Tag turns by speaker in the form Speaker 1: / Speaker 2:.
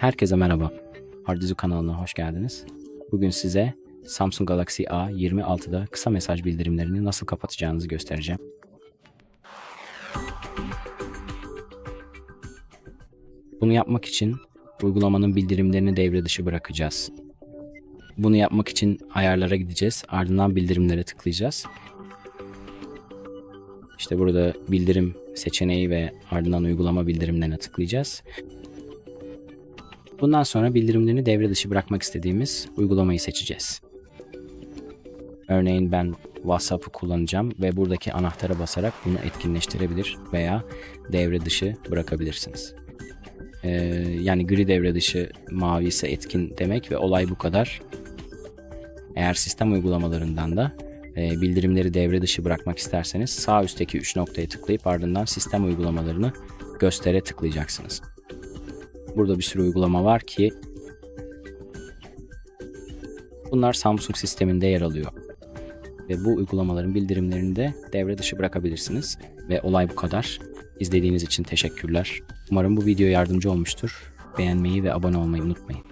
Speaker 1: Herkese merhaba. Hardizü kanalına hoş geldiniz. Bugün size Samsung Galaxy A26'da kısa mesaj bildirimlerini nasıl kapatacağınızı göstereceğim. Bunu yapmak için uygulamanın bildirimlerini devre dışı bırakacağız. Bunu yapmak için ayarlara gideceğiz. Ardından bildirimlere tıklayacağız. İşte burada bildirim seçeneği ve ardından uygulama bildirimlerine tıklayacağız. Bundan sonra bildirimlerini devre dışı bırakmak istediğimiz uygulamayı seçeceğiz. Örneğin ben WhatsApp'ı kullanacağım ve buradaki anahtara basarak bunu etkinleştirebilir veya devre dışı bırakabilirsiniz. Ee, yani gri devre dışı, mavi ise etkin demek ve olay bu kadar. Eğer sistem uygulamalarından da e, bildirimleri devre dışı bırakmak isterseniz sağ üstteki 3 noktaya tıklayıp ardından sistem uygulamalarını göstere tıklayacaksınız. Burada bir sürü uygulama var ki bunlar Samsung sisteminde yer alıyor. Ve bu uygulamaların bildirimlerini de devre dışı bırakabilirsiniz. Ve olay bu kadar. İzlediğiniz için teşekkürler. Umarım bu video yardımcı olmuştur. Beğenmeyi ve abone olmayı unutmayın.